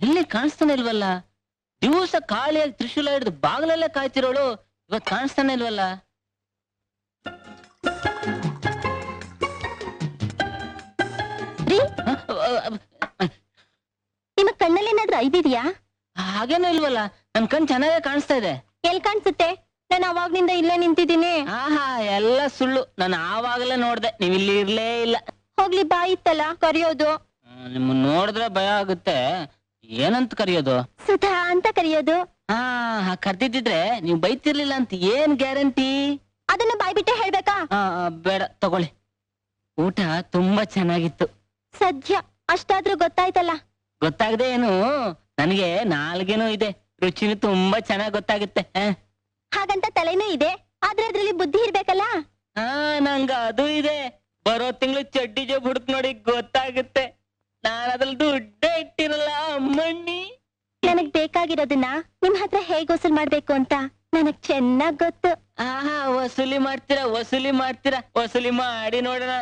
ಎಲ್ಲಿ ಕಾಣಿಸ್ತಾನೆ ಇಲ್ವಲ್ಲ? ದಿವಸ ಖಾಲಿಯಾಗಿ ತ್ರಿಶೂಲ ಹಿಡಿದು ಬಾಗ್ಲಲ್ಲೇ ಕಾಯ್ತಿರೋಳು ಇವತ್ ಕಾಣಿಸ್ತಾನೆ ಇಲ್ವಲ್ಲ? ನಿಮ್ಮ ಕಣ್ಣಲ್ಲಿ ಏನಾದ್ರೂ ಐದಿದ್ಯಾ ಹಾಗೇನೂ ಇಲ್ವಲ್ಲ ನನ್ ಕಣ್ ಚೆನ್ನಾಗೇ ಕಾಣಿಸ್ತಾ ಇದೆ. ಎಲ್ ಕಾಣಿಸುತ್ತೆ? ನಾನು ಅವಾಗ್ನಿಂದ ಇಲ್ಲೇ ನಿಂತಿದ್ದೀನಿ. ಆಹಾ ಎಲ್ಲ ಸುಳ್ಳು. ನಾನು ಆವಾಗಲೇ ನೋಡ್ದೆ ನೀವ್ ಇಲ್ಲಿ ಇರ್ಲೇ ಇಲ್ಲ. ಹೋಗ್ಲಿ ಬಾಯಿತ್ತಲ್ಲ ಕರೆಯೋದು. ನಿಮ್ಮ ನೋಡಿದ್ರೆ ಭಯ ಆಗುತ್ತೆ. ಏನಂತ ಕರೆಯೋದು? ಸುಧಾ ಅಂತ ಕರೆಯೋದು. ಹಾ ಕರ್ದಿದ್ರೆ ನೀವ್ ಬೈತಿರ್ಲಿಲ್ಲ ಅಂತ ಏನ್ ಗ್ಯಾರಂಟಿ? ಅದನ್ನ ಬಾಯ್ಬಿಟ್ಟೆ ಹೇಳ್ಬೇಕಾ? ಆ ಆ, ಬೇಡ ತಗೊಳ್ಳಿ. ಊಟ ತುಂಬಾ ಚೆನ್ನಾಗಿತ್ತು. ಸದ್ಯ ಅಷ್ಟಾದ್ರೂ ಗೊತ್ತಾಯ್ತಲ್ಲ. ಗೊತ್ತಾಗದೆ ಏನು? ನನಗೆ ನಾಲ್ಗೆನೂ ಇದೆ. ರುಚಿನೂ ತುಂಬಾ ಚೆನ್ನಾಗ್ ಗೊತ್ತಾಗುತ್ತೆ. ಆ. ಹಾಗಂತ ತಲೆನೂ ಇದೆ. ಆದ್ರೆ ಅದ್ರಲ್ಲಿ ಬುದ್ಧಿ ಇರ್ಬೇಕಲ್ಲ? ಆ ನಂಗ ಅದು ಇದೆ. ಬರೋ ತಿಂಗಳು ಚಡ್ಡಿ ಜೋಬ್ ಹುಡುಕ್ ನೋಡಿ ಗೊತ್ತಾಗುತ್ತೆ. ನಾನು ಅದ್ರಲ್ಲಿ ದುಡ್ಡೇ ಇಟ್ಟಿರಲ್ಲ. ನನಗ್ ಬೇಕಾಗಿರೋದನ್ನ ನಿಮ್ ಹತ್ರ ಹೇಗ್ ವಸೂಲ್ ಮಾಡ್ಬೇಕು ಅಂತ ನನಗ್ ಚೆನ್ನಾಗ್ ಗೊತ್ತು. ಆಹಾ, ವಸೂಲಿ ಮಾಡ್ತೀರಾ ವಸೂಲಿ ಮಾಡ್ತೀರಾ, ವಸೂಲಿ ಮಾಡಿ ನೋಡೋಣ.